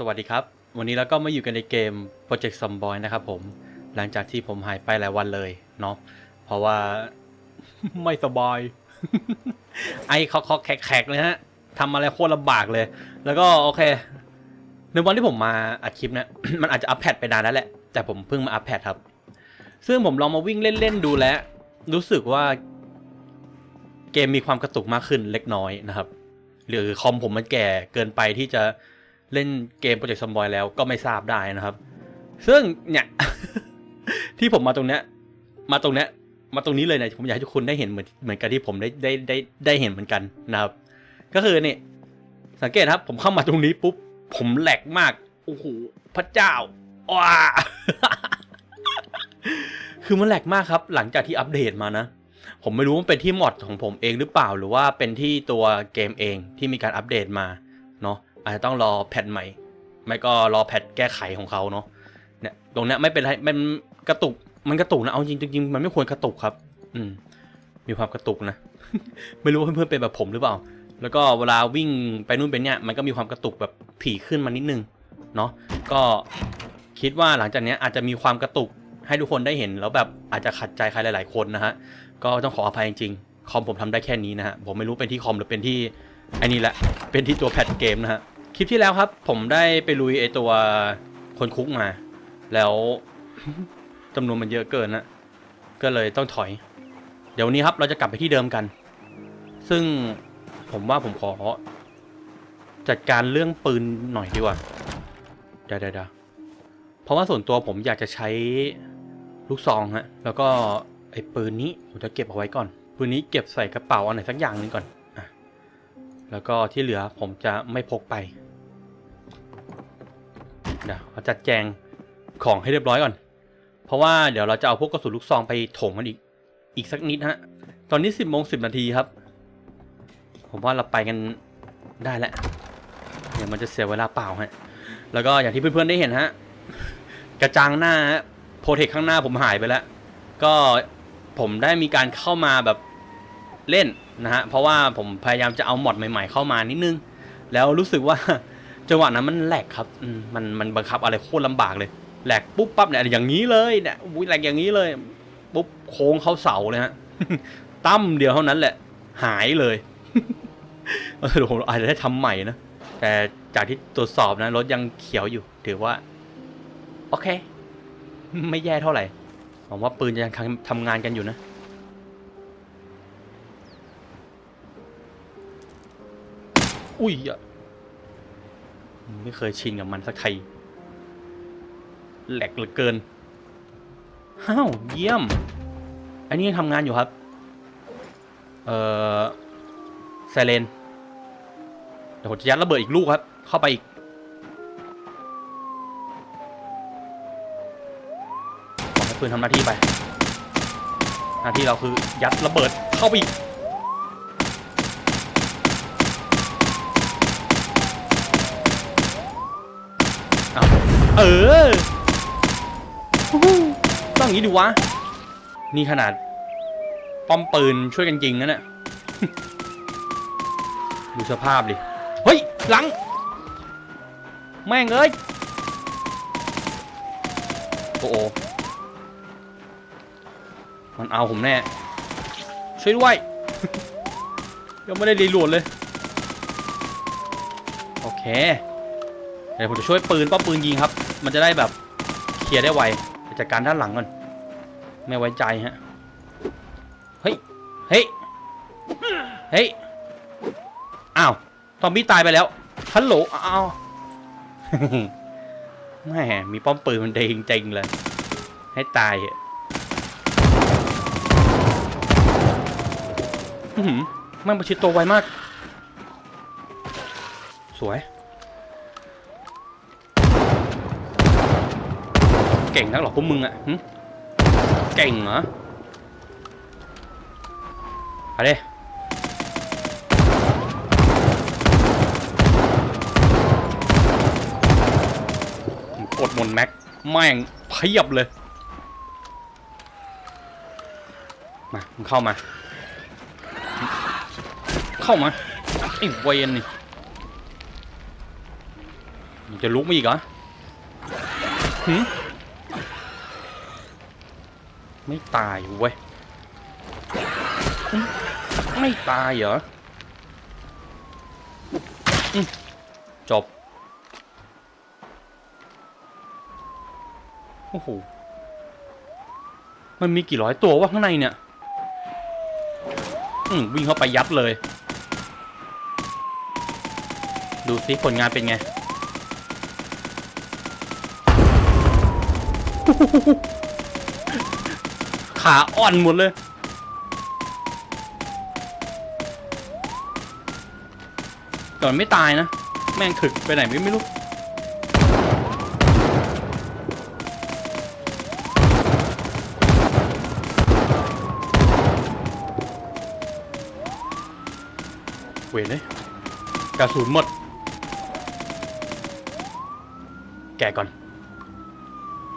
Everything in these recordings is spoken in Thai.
สวัสดีครับ วันนี้เราก็มาอยู่กันในเกม Project Zomboy นะครับผม หลังจากที่ผมหายไปหลายวันเลยเนาะ เพราะว่า ไม่สบาย ไอเคาะแขกๆเลยฮะทำอะไรโคตรลำบากเลย แล้วก็โอเค ในวันที่ผมมาอัดคลิปเนี่ยมันอาจจะอัปแพดไปนานแล้วแหละ แต่ผมเพิ่งมาอัปแพดครับ ซึ่งผมลองมาวิ่งเล่นๆดูแล้ว รู้สึกว่า เกมมีความกระตุกมากขึ้นเล็กน้อยนะครับ หรือคอมผมมันแก่เกินไปที่จะ เล่นเกมโปรเจกต์ซอมบอยแล้วก็ไม่ทราบได้นะครับ ซึ่งเนี่ย ที่ผมมาตรงเนี้ย มาตรงเนี้ย มาตรงนี้เลยเนี่ยผมอยากให้ทุกคนได้เห็นเหมือนเหมือนกันที่ผมได้ได้ได้ได้เห็นเหมือนกันนะครับ ก็คือเนี่ยสังเกตครับ ผมเข้ามาตรงนี้ปุ๊บผมแหลกมากโอ้โหพระเจ้าว้าคือมันแหลกมากครับ หลังจากที่อัปเดตมานะ ผมไม่รู้ว่าเป็นที่มอดของผมเองหรือเปล่าหรือว่าเป็นที่ตัวเกมเองที่มีการอัปเดตมาเนาะ อาจจะต้องรอแพทใหม่ ไม่ก็รอแพทแก้ไขของเขาเนาะเนี่ยตรงเนี้ยไม่เป็นไรมันกระตุกมันกระตุกนะเอาจริงจริงมันไม่ควรกระตุกครับ อืม มีความกระตุกนะ ไม่รู้ว่าเพื่อนๆเป็นแบบผมหรือเปล่า แล้วก็เวลาวิ่งไปนู่นไปเนี่ยมันก็มีความกระตุกแบบถี่ขึ้นมานิดนึงเนาะก็คิดว่าหลังจากนี้อาจจะมีความกระตุกให้ทุกคนได้เห็น แล้วแบบอาจจะขัดใจใครหลาย ๆ คนนะฮะก็ต้องขออภัยจริงๆคอมผมทำได้แค่นี้นะฮะผมไม่รู้เป็นที่คอมหรือเป็นที่ไอ้นี่แหละเป็นที่ตัวแพทเกมนะฮะ คลิปที่แล้วครับ ผมได้ไปลุยไอตัวคนคุกมา แล้วจำนวนมันเยอะเกินนะก็เลยต้องถอย เดี๋ยววันนี้ครับเราจะกลับไปที่เดิมกัน ซึ่งผมว่าผมขอ จัดการเรื่องปืนหน่อยดีกว่าเดี๋ยวเดี๋ยวเพราะว่าส่วนตัวผมอยากจะใช้ลูกซองฮะแล้วก็ไอ้ปืนนี้ผมจะเก็บเอาไว้ก่อน ปืนนี้เก็บใส่กระเป๋าอันไหนสักอย่างหนึงก่อนอแล้วก็ที่เหลือผมจะไม่พกไป เดี๋ยวเอาจัดแจงของให้เรียบร้อยก่อน เพราะว่าเดี๋ยวเราจะเอาพวกกระสุนลูกซองไปถมมันอีก อีกสักนิดฮะ ตอนนี้สิบโมงสิบนาทีครับ ผมว่าเราไปกันได้แล้วเดี๋ยวมันจะเสียเวลาเปล่าฮะ แล้วก็อย่างที่เพื่อนๆได้เห็นฮะ กระจังหน้าฮะโปรเทคข้างหน้าผมหายไปแล้ว ก็ผมได้มีการเข้ามาแบบเล่นนะฮะ เพราะว่าผมพยายามจะเอาหมอดใหม่ ๆ เข้ามานิดนึง แล้วรู้สึกว่า จังหวะนั้นมันแหลกครับอืมมันมันบังคับอะไรโคตรลำบากเลยแหลกปุ๊บปั๊บเนี่ยอย่างนี้เลยเนี่ยอุ้ยแหลกอย่างนี้เลยปุ๊บโค้งเข้าเสาเลยฮะตั้มเดียวเท่านั้นแหละ หายเลยเดี๋ยวผมอาจจะได้ทำใหม่นะแต่จากที่ตรวจสอบนะรถยังเขียวอยู่ ถือว่า โอเค ไม่แย่เท่าไหร่หวังว่าปืนจะยังทำงานกันอยู่นะอุ้ยอะ ไม่เคยชินกับมันสักทีแหลกเหลือเกินฮ้าวเยี่ยม อันนี้ยังทำงานอยู่ครับ เอ่อไซเรนเดี๋ยวผมจะยัดระเบิดอีกลูกครับ เข้าไปอีก ปืนทำหน้าที่ไป หน้าที่เราคือยัดระเบิดเข้าไปอีก เอา เออต้องอย่างนี้ดิวะ นี่ขนาด ป้อมปืนช่วยกันยิงนะเนี่ยดูสภาพดิ เฮ้ย หลัง แม่งเอ้ย โอ้โหมันเอาผมแน่ ช่วยด้วย ยังไม่ได้รีโหลดเลย โอเคเดี๋ยวผมจะช่วยปืนป้อมปืนยิงครับ มันจะได้แบบเคลียร์ได้ไวจัดการด้านหลังก่อน ไม่ไว้ใจฮะ เฮ้ย เฮ้ย เฮ้ย อ้าวซอมบี้ตายไปแล้ว ฮัลโหล อ้าวแหมมีป้อมปืนมันดีจริงเลย ให้ตายอะอื้อหือมันประชิดตัวไวมาก สวย ก่งนักหรอพวกมึงอะเก่งเหรอเอาดิกดมนแม็กแม่งเพียบเลย มามึงเข้ามา เข้ามา ไอ้เวนนี่มันจะลุกมาอีกเหรอหืม ไม่ตายเว้ย ไม่ตายเหรอจบ โอ้โห มันมีกี่ร้อยตัววะข้างในเนี่ย อืมวิ่งเข้าไปยัดเลย ดูซิผลงานเป็นไง ขาอ่อนหมดเลย แต่มันไม่ตายนะ แม่งถึกไปไหนไม่ไม่รู้ เวรเลยกระสุนหมด แกะก่อน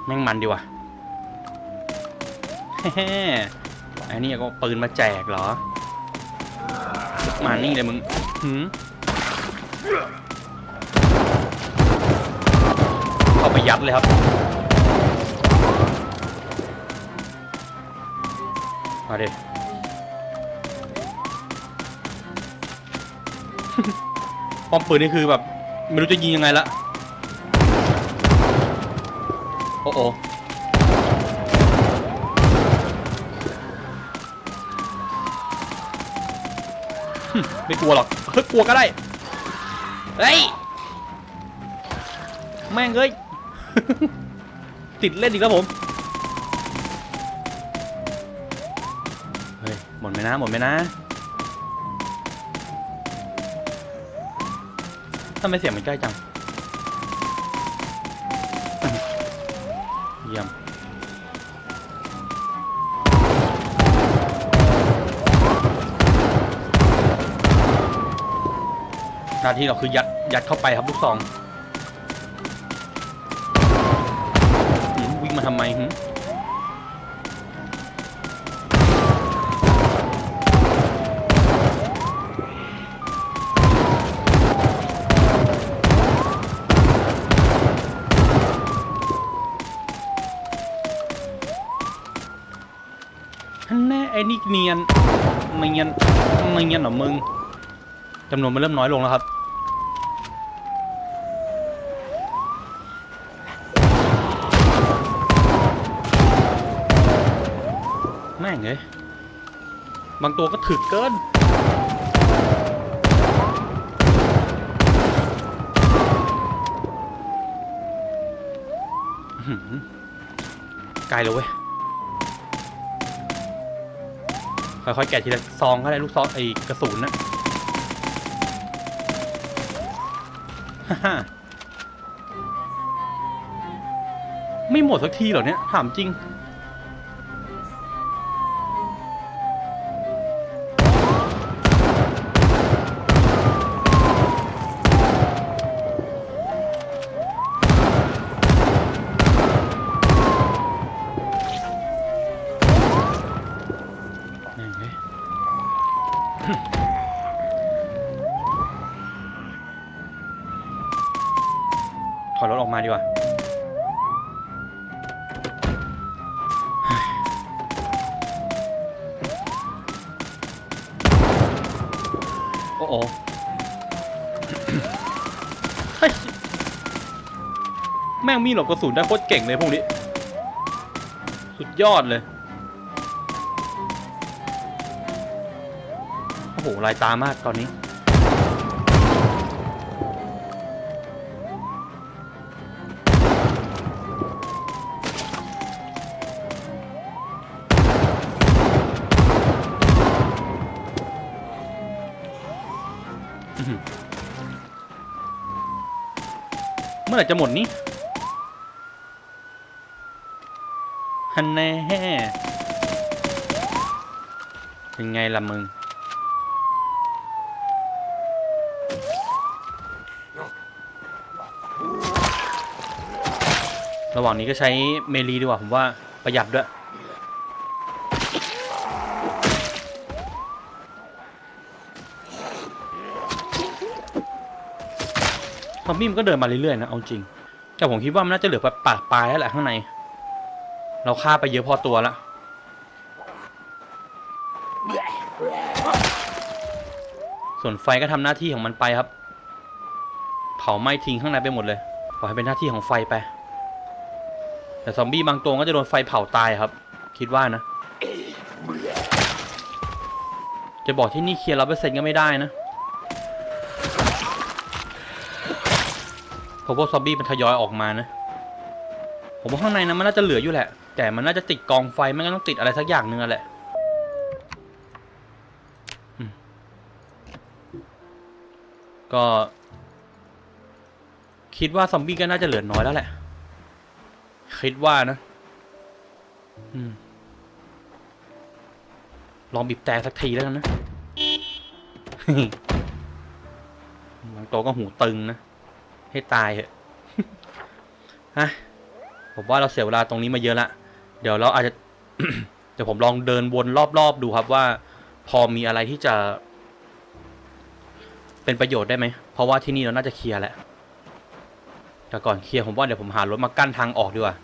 แม่งมันดีว่ะ อ้นี่ก็ปืนมาแจกเหรอ มานี่เลยมึงหืมเข้าไปยัดเลยครับ มาเด็ป้อมปืนนี่คือแบบ ไม่รู้จะยิงยังไงละ โอ้โอหึ ไม่กลัวหรอกเฮ้ยกลัวก็ได้เฮ้ยแม่งเอ้ยติดเล่นอีกแล้วผมเฮ้ยหมดไหมนะหมดไหมนะทำไมเสียงมันใกล้จัง หน้าที่เราคือยัดยัดเข้าไปครับลูกซองหืมวิ่งมาทำไมหืมฮันแน่ไอ้นี่เนียนไมเนียนไมเนียนเหรอมึงจำนวนมันเริ่มน้อยลงแล้วครับ แม่งเอ้ย บางตัวก็ถึกเกิน ไกลเลยเว้ย ค่อยๆ แกะทีละซองก็ได้ลูกซองไอ้กระสุนนะฮ่าฮ่าไม่หมดสักทีเหรอเนี่ย ถามจริง แม่งเอ้ย ถอยรถออกมาดีกว่า โอ้โอ เฮ้ย แม่งมีหลบกระสุนได้โคตรเก่งเลยพวกนี้ สุดยอดเลย โอ้โห ลายตามากตอนนี้ เมื่อไหร่จะหมดนี้ ฮันแน่เป็นไงล่ะมึง ระหว่างนี้ก็ใช้เมลีดีกว่า ผมว่าประหยัดด้วยทอมบี้มันก็เดินมาเรื่อยๆนะ เอาจริง แต่ผมคิดว่ามันน่าจะเหลือปากปลายแล้วแหละข้างใน เราฆ่าไปเยอะพอตัวละส่วนไฟก็ทำหน้าที่ของมันไปครับ เผาไหม้ทิ้งข้างในไปหมดเลยปล่อยให้เป็นหน้าที่ของไฟไป แต่ซอมบี้บางตัวก็จะโดนไฟเผาตายครับ คิดว่านะ จะบอกที่นี่เคลียร์ร้อยเปอร์เซ็นต์ก็ไม่ได้นะเพราะพวกซอมบี้มันทยอยออกมานะ ผมว่าข้างในนั้นมันน่าจะเหลืออยู่แหละ แต่มันน่าจะติดกองไฟไม่งั้นต้องติดอะไรสักอย่างนึงอแหละก็ คิดว่าซอมบี้ก็น่าจะเหลือน้อยแล้วแหละ คิดว่านะอลองบีบแต่สักทีแล้วกันนะบางตัวก็หูตึงนะ ให้ตายเหอะฮะผมว่าเราเสียเวลาตรงนี้มาเยอะละ เดี๋ยวเราอาจจะเดี๋ยวผมลองเดินวนรอบๆดูครับว่า พอมีอะไรที่จะ เป็นประโยชน์ได้ไหม เพราะว่าที่นี่เราน่าจะเคลียร์แหละแต่ก่อนเคลียร์ผมว่าเดี๋ยวผมหารถมากั้นทางออกดีกว่า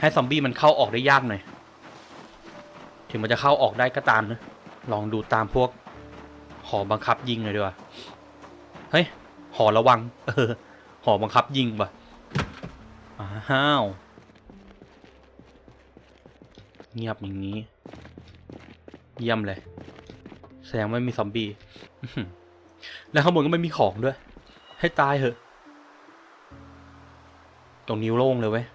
ให้ซอมบี้มันเข้าออกได้ยากหน่อย ถึงมันจะเข้าออกได้ก็ตามนะ ลองดูตามพวก หอบังคับยิงหน่อยดีกว่า เฮ้ย หอระวัง เออ หอบังคับยิงว่ะ อ้าว เงียบอย่างนี้ เยี่ยมเลย แสดงว่าไม่มีซอมบี้แล้วข้างบนก็ไม่มีของด้วย ให้ตายเหอะ ตรงนิ้วโล่งเลยเว้ย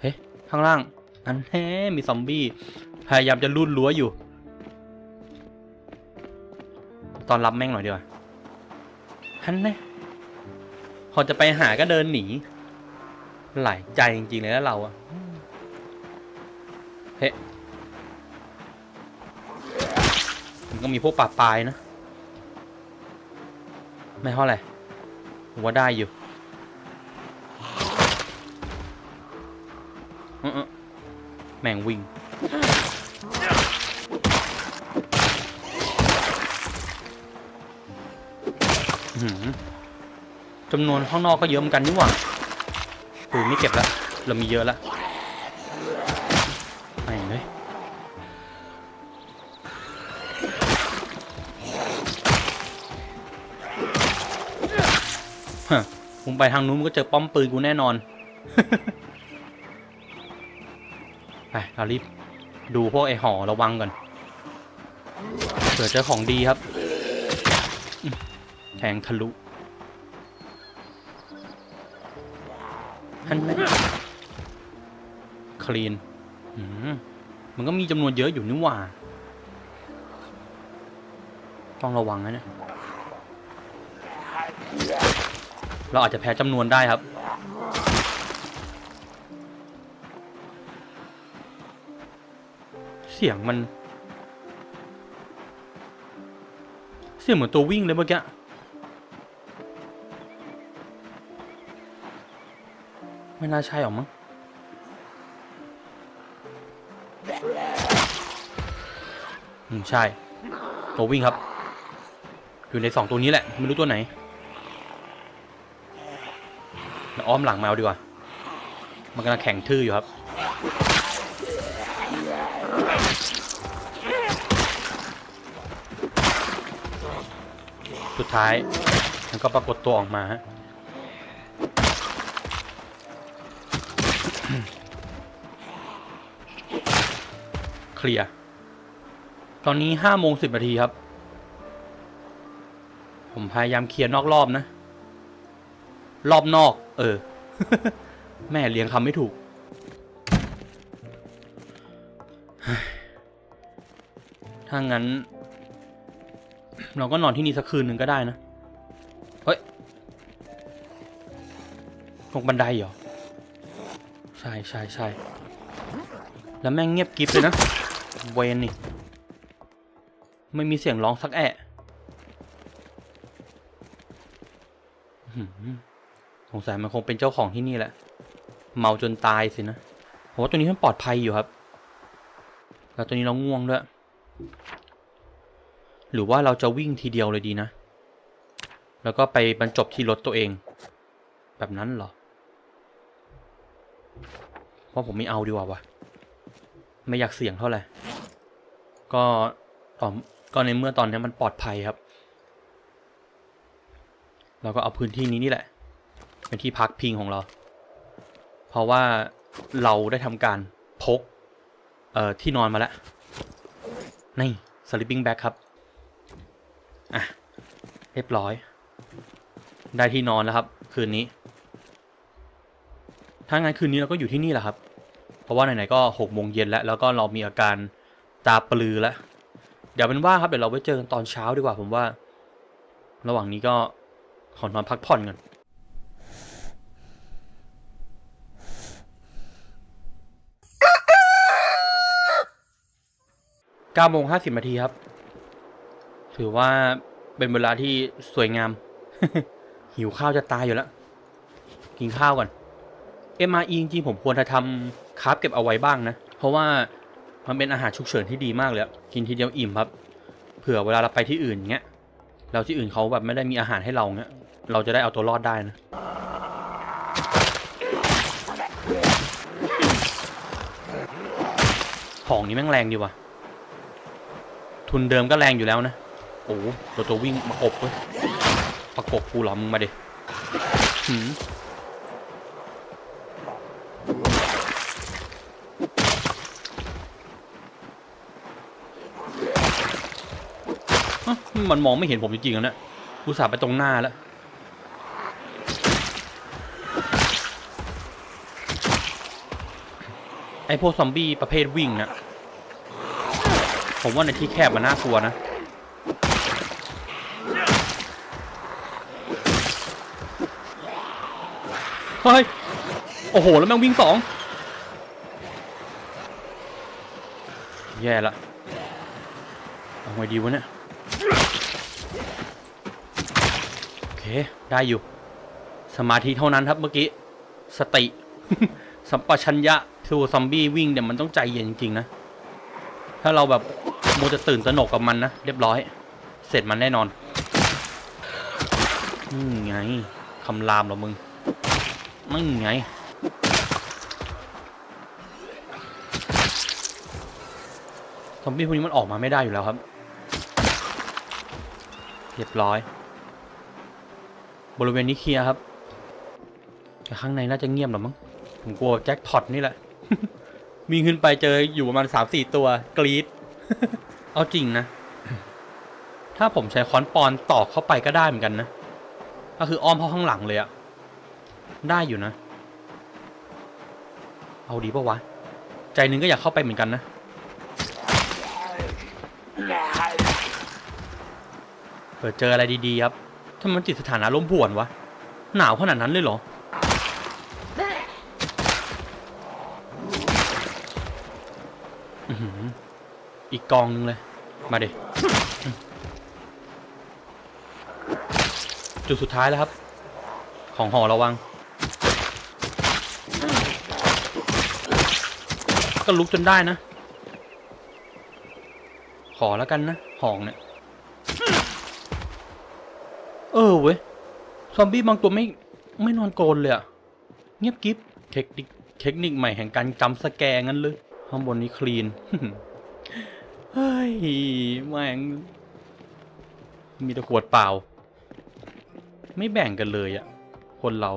เฮ้ยข้างล่าง อันแท้มีซอมบี้ พยายามจะลุ่นรั้วอยู่ ตอนรับแม่งหน่อยดีกว่าฮันแน่พอจะไปหาก็เดินหนี หลายใจจริงๆเลยแล้วเราอะ เฮ้ยมันก็มีพวกป่าปลายนะ ไม่เท่าไหร่ผมว่าได้อยู่แม่งวิ่งจำนวนข้างนอกก็เยอะเหมือนกันนี่หว่าปืนไม่เก็บแล้ว เรามีเยอะแล้ว ไอ้เลยฮะมึงไปทางนู้นมึงก็เจอป้อมปืนกูแน่นอน ไปเรารีบดูพวกไอ้หอระวังก่อนเผื่อเจอของดีครับอืมแทงทะลุฮันแน่คลีน อืมมันก็มีจำนวนเยอะอยู่นี่หว่า ต้องระวังนะเนี่ย เราอาจจะแพ้จำนวนได้ครับ เสียงมัน เสียงเหมือนตัววิ่งเลยเมื่อกี้ไม่น่าใช่หรอมั้ง อืมใช่ตัววิ่งครับ อยู่ในสองตัวนี้แหละ ไม่รู้ตัวไหนแล้วอ้อมหลังมาเอาดีกว่า มันกำลังแข่งทื่ออยู่ครับ สุดท้ายมันก็ปรากฏตัวออกมาฮะเคลียร์ ตอนนี้ห้าโมงสิบนาทีครับ ผมพยายามเคลียร์นอกรอบนะ รอบนอก เออ แม่เรียงคำไม่ถูก ถ้างั้น เราก็นอนที่นี่สักคืนหนึ่งก็ได้นะ เฮ้ยลงบันไดเหรอ ใช่ใช่ใช่แล้วแม่งเงียบกิบเลยนะ เวนนี่ ไม่มีเสียงร้องสักแอะสงสัยมันคงเป็นเจ้าของที่นี่แหละ เมาจนตายสินะผมว่าตัวนี้มันปลอดภัยอยู่ครับ แล้วตัวนี้เราง่วงด้วย หรือว่าเราจะวิ่งทีเดียวเลยดีนะ แล้วก็ไปบรรจบที่รถตัวเอง แบบนั้นเหรอ เพราะผมไม่เอาดีกว่าวะไม่อยากเสี่ยงเท่าไหร่ ก็ตอ ก็ในเมื่อตอนนี้มันปลอดภัยครับ เราก็เอาพื้นที่นี้นี่แหละ เป็นที่พักพิงของเรา เพราะว่าเราได้ทำการพกเอ่อที่นอนมาแล้วนี่ sleeping bag ครับ อะ เรียบร้อย ได้ที่นอนแล้วครับ คืนนี้ ถ้างั้นคืนนี้เราก็อยู่ที่นี่แหละครับ เพราะว่าไหนๆก็หกโมงเย็นแล้ว แล้วก็เรามีอาการตาปลือแล้ว เดี๋ยวเป็นว่าครับเดี๋ยวเราไว้เจอกันตอนเช้าดีกว่าผมว่า ระหว่างนี้ก็ขอนอนพักผ่อนก่อนเก้าโมงห้าสิบนาทีครับ ถือว่าเป็นเวลาที่สวยงาม หิวข้าวจะตายอยู่แล้ว กินข้าวก่อน MRE จริงๆผมควรจะทำคราฟเก็บเอาไว้บ้างนะ เพราะว่า มันเป็นอาหารฉุกเฉินที่ดีมากเลยกินทีเดียวอิ่มครับ เผื่อเวลาเราไปที่อื่นเงี้ยแล้วที่อื่นเขาแบบไม่ได้มีอาหารให้เราเงี้ย เราจะได้เอาตัวรอดได้นะของนี้แม่งแรงดีว่ะ ทุนเดิมก็แรงอยู่แล้วนะ โอ้โหตัวตัววิ่งมากบเว้ยประกบกูหรอมึงมาดิหืมเอ้า มันมองไม่เห็นผมจริงๆนะกูสาห์ไปตรงหน้าแล้วไอพวกซอมบี้ประเภทวิ่งนะผมว่าในที่แคบมันน่ากลัวนะเฮ้ยโอ้โห แล้วแม่งวิ่งสองแย่ละเอาไงดีวะเนี่ย โอเค ได้อยู่ สมาธิเท่านั้นครับเมื่อกี้ สติ สัมปชัญญะทูซอมบี้วิ่งเนี่ยมันต้องใจเย็นจริงๆนะ ถ้าเราแบบโมจะตื่นตระหนกกับมันนะ เรียบร้อย เสร็จมันแน่นอนนี่ไงคำรามเหรอมึงนี่ไงซอมบี้พวกนี้มันออกมาไม่ได้อยู่แล้วครับ เรียบร้อย บริเวณนี้เคลียร์ครับแต่ข้างในน่าจะเงียบหรอมั้งผมกลัวแจ็คพอตนี่แหละมีขึ้นไปเจออยู่ประมาณสามสี่ตัวกรีดเอาจริงนะ ถ้าผมใช้ค้อนปอนตอกเข้าไปก็ได้เหมือนกันนะ ก็คืออ้อมเข้าข้างหลังเลยอะได้อยู่นะ เอาดีปะวะ ใจนึงก็อยากเข้าไปเหมือนกันนะ เปิดเจออะไรดีๆครับ ถ้ามันจิตสถานะล้มผวนวะ หนาวขนาดนั้นเลยเหรอ อื้อหืออีกกองนึงเลย มาเด็จุดสุดท้ายแล้วครับ ของหอระวัง ก็ลุกจนได้นะ ขอแล้วกันนะหองเนี่ย เออเว้ย ซอมบี้บางตัวไม่ไม่นอนโกนเลยอะเงียบกิฟเทคนิคเทคนิคใหม่แห่งการจำสแกนงั้นเลยข้างบนนี้คลีน เฮ้ยแม่งมีแต่ขวดเปล่า ไม่แบ่งกันเลยอะคนเรา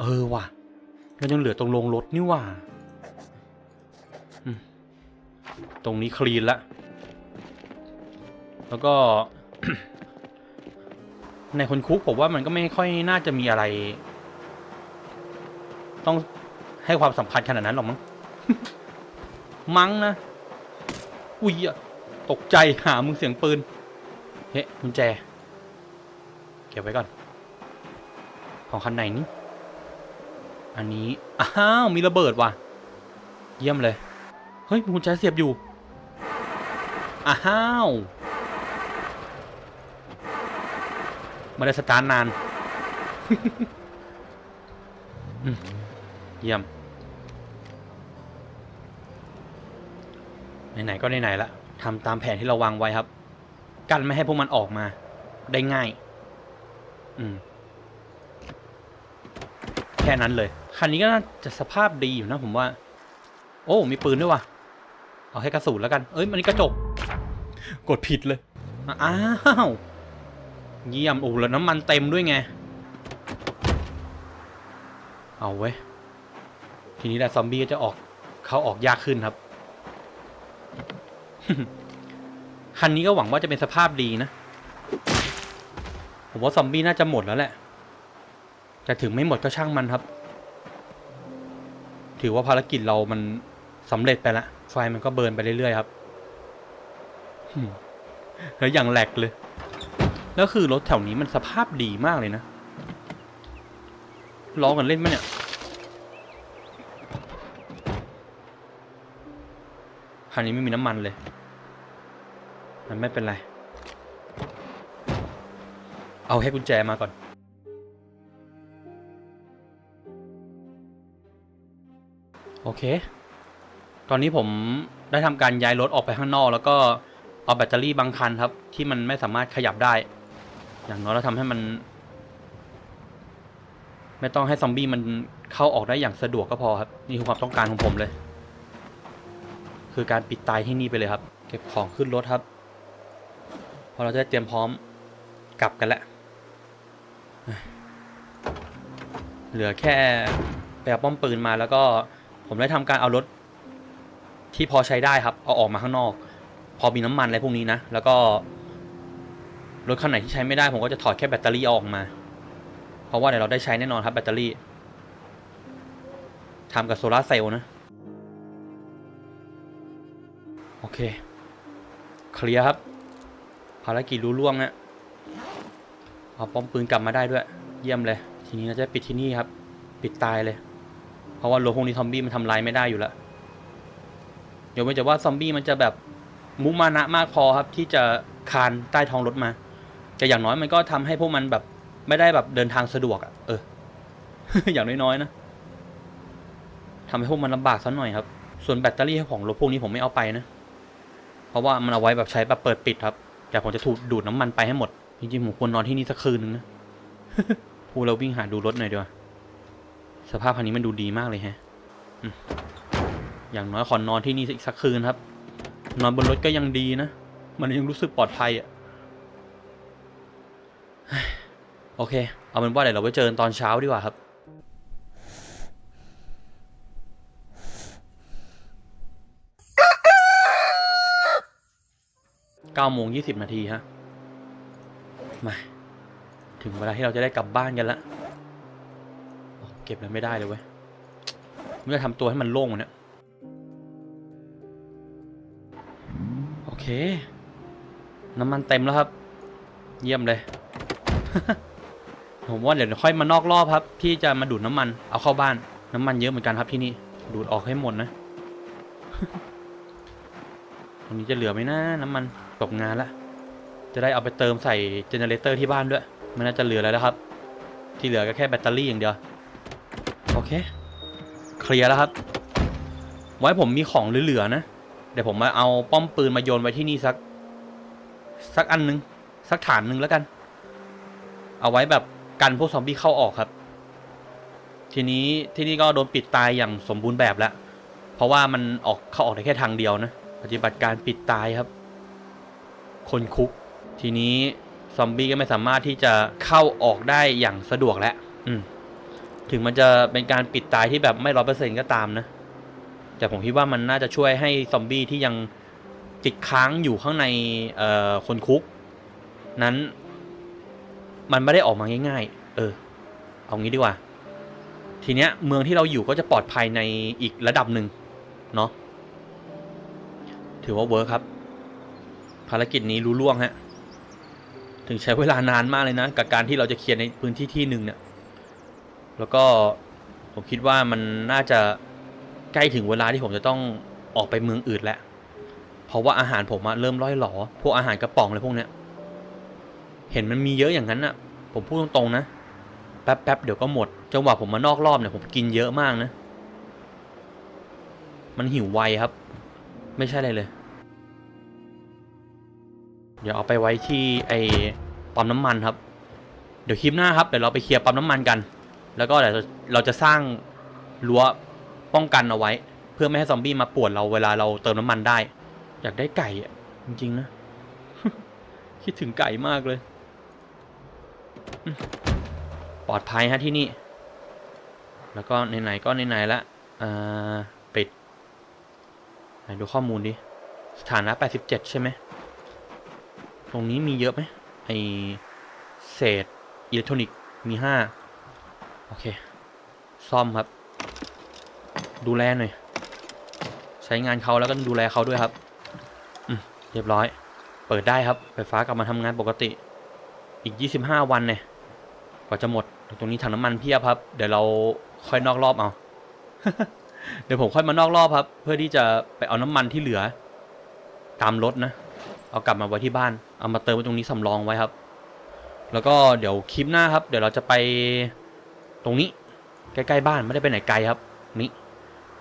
เออว่ะเรายังเหลือตรงโรงรถนี่ว่ะตรงนี้คลีนละ แล้วก็ ในคนคุกผมว่ามันก็ไม่ค่อยน่าจะมีอะไร ต้องให้ความสำคัญขนาดนั้นหรอกมั้ง มั้งนะ อุ้ยอะตกใจหามึงเสียงปืน เฮ้กุญแจ เก็บไว้ก่อน ของคันไหนนี่อันนี้ อ้าว มีระเบิดว่ะ เยี่ยมเลย เฮ้ยมีกุญแจเสียบอยู่ อ้าว ไม่ได้สตาร์ทนานอืมเยี่ยม ไหนๆก็ไหนๆละทำตามแผนที่เราวางไว้ครับ กันไม่ให้พวกมันออกมา ได้ง่าย อืม แค่นั้นเลย คันนี้ก็น่าจะสภาพดีอยู่นะผมว่า โอ้ มีปืนด้วยว่ะ เอาให้กระสุนแล้วกัน เอ้ย มันนี่กระจก กดผิดเลย อ้าว เยี่ยมโอ้แล้วน้ำมันเต็มด้วยไง เอาเว้ย ทีนี้แหละซอมบี้ก็จะออกเขาออกยากขึ้นครับ คันนี้ก็หวังว่าจะเป็นสภาพดีนะ ผมว่าซอมบี้น่าจะหมดแล้วแหละแต่ถึงไม่หมดก็ช่างมันครับ ถือว่าภารกิจเรามันสำเร็จไปละ ไฟมันก็เบิร์นไปเรื่อยๆครับแล้วอย่างแหลกเลย แล้วคือรถแถวนี้มันสภาพดีมากเลยนะล้อกันเล่นมั้ยเนี่ยคันนี้ไม่มีน้ำมันเลย มันไม่เป็นไร เอาแค่กุญแจมาก่อน โอเค ตอนนี้ผมได้ทำการย้ายรถออกไปข้างนอก แล้วก็เอาแบตเตอรี่บางคันครับ ที่มันไม่สามารถขยับได้ อย่างน้อยเราทำให้มัน ไม่ต้องให้ซอมบี้มันเข้าออกได้อย่างสะดวกก็พอครับ นี่คือความต้องการของผมเลย คือการปิดตายที่นี่ไปเลยครับ เก็บของขึ้นรถครับพอเราจะเตรียมพร้อมกลับกันแล้วเหลือแค่ไปเอาป้อมปืนมาแล้วก็ผมได้ทำการเอารถที่พอใช้ได้ครับ เอาออกมาข้างนอก พอมีน้ำมันอะไรพวกนี้นะ แล้วก็ รถคันไหนที่ใช้ไม่ได้ผมก็จะถอดแค่แบตเตอรี่ออกมา เพราะว่าเดี๋ยวเราได้ใช้แน่นอนครับแบตเตอรี่ทำกับโซลาร์เซลล์นะ โอเค เคลียร์ครับ ภารกิจรู้ล่วงนะเอาป้อมปืนกลับมาได้ด้วย เยี่ยมเลย ทีนี้เราจะปิดที่นี่ครับ ปิดตายเลย เพราะว่ารถพวกนี้ซอมบี้มันทำลายไม่ได้อยู่แล้วเดี๋ยวไม่จะว่าซอมบี้มันจะแบบมุมานะมากพอครับที่จะคานใต้ท้องรถมา แต่อย่างน้อยมันก็ทำให้พวกมันแบบไม่ได้แบบเดินทางสะดวกอะ่ะ เออ อย่างน้อยๆนะทำให้พวกมันลำบากสักหน่อยครับ ส่วนแบตเตอรี่ของรถพวกนี้ผมไม่เอาไปนะ เพราะว่ามันเอาไว้แบบใช้แบบเปิดปิดครับ แต่ผมจะถูกดูดน้ำมันไปให้หมด จริงๆผมควรนอนที่นี่สักคืนนึงนะพูดเราวิ่งหาดูรถหน่อยดีกว่า สภาพคันนี้มันดูดีมากเลยแฮะ อย่างน้อยขอนอนที่นี่อีกสักคืนครับ นอนบนรถก็ยังดีนะ มันยังรู้สึกปลอดภัยอะฮ้ย โอเค เอาเป็นว่าเดี๋ยวเราไปเจอกันตอนเช้าดีกว่าครับ เก้าโมงยี่สิบนาทีฮะ มา ถึงเวลาที่เราจะได้กลับบ้านกันล้วโอ้เก็บแล้วไม่ได้เลยเว้ยม่ได้ทำตัวให้มันโล่งเนี่ย โอเค น้ำมันเต็มแล้วครับ เยี่ยมเลย ผมว่าเดี๋ยวค่อยมานอกรอบครับที่จะมาดูดน้ำมัน เอาเข้าบ้าน น้ำมันเยอะเหมือนกันครับที่นี่ ดูดออกให้หมดนะ ตรงนี้จะเหลือไหมนะน้ำมันตกงานละ จะได้เอาไปเติมใส่เจเนเรเตอร์ที่บ้านด้วยม่น่าจะเหลือแล้วนะครับ ที่เหลือก็แค่แบตเตอรี่อย่างเดียว โอเค เคลียร์แล้วครับ ไว้ผมมีของเหลือๆนะ เดี๋ยวผมมาเอาป้อมปืนมาโยนไว้ที่นี่สัก สักอันนึง สักฐานหนึ่งแล้วกัน เอาไว้แบบ กันพวกซอมบี้เข้าออกครับ ทีนี้ที่นี่ก็โดนปิดตายอย่างสมบูรณ์แบบแล้ว เพราะว่ามันออกเข้าออกได้แค่ทางเดียวนะ ปฏิบัติการปิดตายครับ คนคุก ทีนี้ซอมบี้ก็ไม่สามารถที่จะเข้าออกได้อย่างสะดวกแล้วถึงมันจะเป็นการปิดตายที่แบบไม่ร้อยเปอร์เซ็นก็ตามนะ แต่ผมคิดว่ามันน่าจะช่วยให้ซอมบี้ที่ยังติดค้างอยู่ข้างในคนคุก นั้น มันไม่ได้ออกมาง่าย ๆ เออ เอางี้ดีกว่า ทีเนี้ย เมืองที่เราอยู่ก็จะปลอดภัยในอีกระดับหนึ่งเนาะ ถือว่าเวิร์คครับ ภารกิจนี้รู้ล่วงฮะ ถึงใช้เวลานานมากเลยนะ กับการที่เราจะเคลียร์ในพื้นที่ที่หนึ่งเนี่ย แล้วก็ผมคิดว่ามันน่าจะใกล้ถึงเวลาที่ผมจะต้องออกไปเมืองอื่นแล้ว เพราะว่าอาหารผมเริ่มร่อยหลอ พวกอาหารกระป๋องอะไรพวกเนี้ย เห็นมันมีเยอะอย่างนั้นอะผมพูดตรงๆนะ แป๊บๆเดี๋ยวก็หมด จังหวะผมมานอกรอบเนี่ยผมกินเยอะมากนะ มันหิวไวครับ ไม่ใช่อะไรเลย เดี๋ยวเอาไปไว้ที่ไอ้ปั๊มน้ำมันครับ เดี๋ยวคลิปหน้าครับเดี๋ยวเราไปเคลียร์ปั๊มน้ำมันกัน แล้วก็เดี๋ยวเราจะสร้างรั้วป้องกันเอาไว้ เพื่อไม่ให้ซอมบี้มาป่วนเราเวลาเราเติมน้ำมันได้ อยากได้ไก่อะจริงๆนะ คิดถึงไก่มากเลย ปลอดภัยฮะที่นี่ แล้วก็ไหนๆก็ไหนๆละอ่าปิดไหนดูข้อมูลดิ สถานะ87 ใช่ไหม ตรงนี้มีเยอะไหมไอเศษอิเล็กทรอนิกส์มี 5 โอเค ซ่อมครับ ดูแลหน่อย ใช้งานเขาแล้วก็ดูแลเขาด้วยครับ อืม เรียบร้อย เปิดได้ครับ ไฟฟ้ากลับมาทำงานปกติ อีก 25 วันเนี่ยกว่าจะหมด ตรงนี้ถังน้ำมันเพียบครับ เดี๋ยวเราค่อยนอกรอบเอา เดี๋ยวผมค่อยมานอกรอบครับ เพื่อที่จะไปเอาน้ำมันที่เหลือ ตามรถนะ เอากลับมาไว้ที่บ้าน เอามาเติมไว้ตรงนี้สำรองไว้ครับ แล้วก็เดี๋ยวคลิปหน้าครับ เดี๋ยวเราจะไปตรงนี้ ใกล้ๆบ้านไม่ได้ไปไหนไกลครับ นี่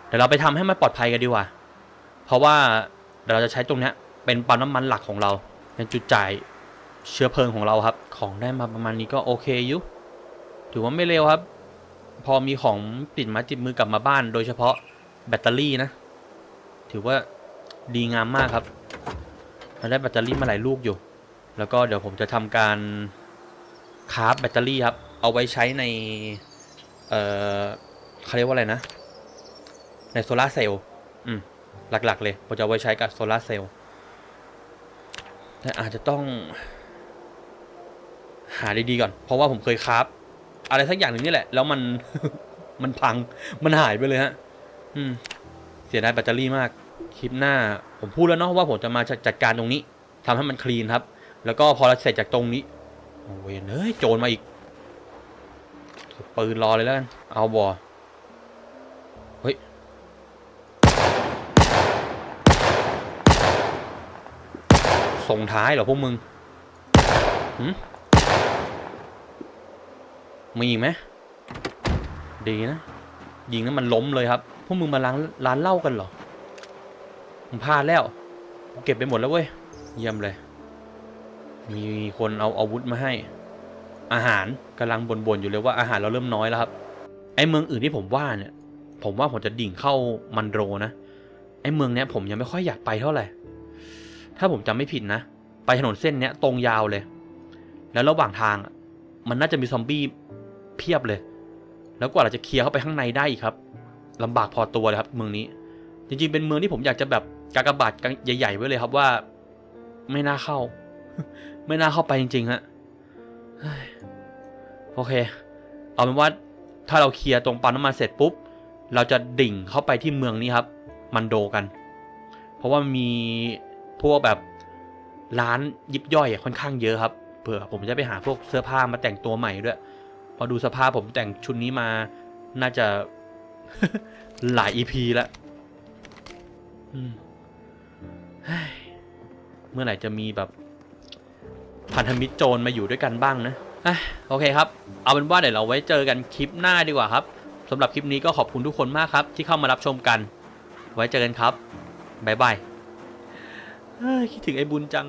เดี๋ยวเราไปทำให้มันปลอดภัยกันดีกว่า เพราะว่าเดี๋ยวเราจะใช้ตรงนี้เป็นปั๊มน้ำมันหลักของเรา เป็นจุดจ่าย เชื้อเพลิงของเราครับ ของได้มาประมาณนี้ก็โอเคอยู่ถือว่าไม่เร็วครับ พอมีของติดมาติดมือกลับมาบ้าน โดยเฉพาะแบตเตอรี่นะ ถือว่าดีงามมากครับเราได้แบตเตอรี่มาหลายลูกอยู่ แล้วก็เดี๋ยวผมจะทำการคราฟแบตเตอรี่ครับ เอาไว้ใช้ใน เอ่อเขาเรียกว่าอะไรนะ ในโซลาเซลล์อืม หลัก ๆ เลยผมจะเอาไว้ใช้กับโซลาเซลล์แต่อาจจะต้อง หาดีๆก่อน เพราะว่าผมเคยคราฟอะไรสักอย่างหนึ่งนี่แหละ แล้วมัน มันพัง มันหายไปเลยฮะ อืม เสียดายแบตเตอรี่มาก คลิปหน้า ผมพูดแล้วเนาะว่าผมจะมาจัดการตรงนี้ทำให้มันคลีนครับ แล้วก็พอเราเสร็จจากตรงนี้ โอ้ยเนยโจรมาอีก ปืนรอเลยแล้วกัน เอาบอเฮ้ย ส่งท้ายเหรอพวกมึงหืม มีอีกไหมดีนะ ยิงนั้นมันล้มเลยครับ พวกมึงมาล้างร้านเหล้ากันเหรอมึงพลาดแล้ว เก็บไปหมดแล้วเว้ย เยี่ยมเลย มีคนเอาอาวุธมาให้ อาหารกำลังบ่นๆอยู่เลยว่าอาหารเราเริ่มน้อยแล้วครับ ไอ้เมืองอื่นที่ผมว่าเนี่ย ผมว่าผมจะดิ่งเข้ามันโรนะ ไอ้เมืองเนี้ยผมยังไม่ค่อยอยากไปเท่าไหร่ ถ้าผมจำไม่ผิดนะ ไปถนนเส้นเนี้ยตรงยาวเลย แล้วระหว่างทางมันน่าจะมีซอมบี้ เพียบเลย แล้วกว่าเราจะเคลียร์เข้าไปข้างในได้ครับลำบากพอตัวเลยครับเมืองนี้ จริงๆเป็นเมืองที่ผมอยากจะแบบกากบาดใหญ่ๆไว้เลยครับว่า ไม่น่าเข้า ไม่น่าเข้าไปจริงๆฮะโอเค เอาเป็นว่าถ้าเราเคลียร์ตรงปั๊มน้ำมันเสร็จปุ๊บ เราจะดิ่งเข้าไปที่เมืองนี้ครับ มันโดกัน เพราะว่ามีพวกแบบร้านยิบย่อยค่อนข้างเยอะครับ เผื่อผมจะไปหาพวกเสื้อผ้ามาแต่งตัวใหม่ด้วย พอดูสภาพผมแต่งชุดนี้มา น่าจะ หลายอีพีแล้วเมื่อไหร่จะมีแบบ พันธมิตรโจรมาอยู่ด้วยกันบ้างนะโอเคครับ เอาเป็นว่าเดี๋ยวเราไว้เจอกันคลิปหน้าดีกว่าครับสำหรับคลิปนี้ก็ขอบคุณทุกคนมากครับ ที่เข้ามารับชมกัน ไว้เจอกันครับ บ๊ายบายคิดถึงไอ้บุญจัง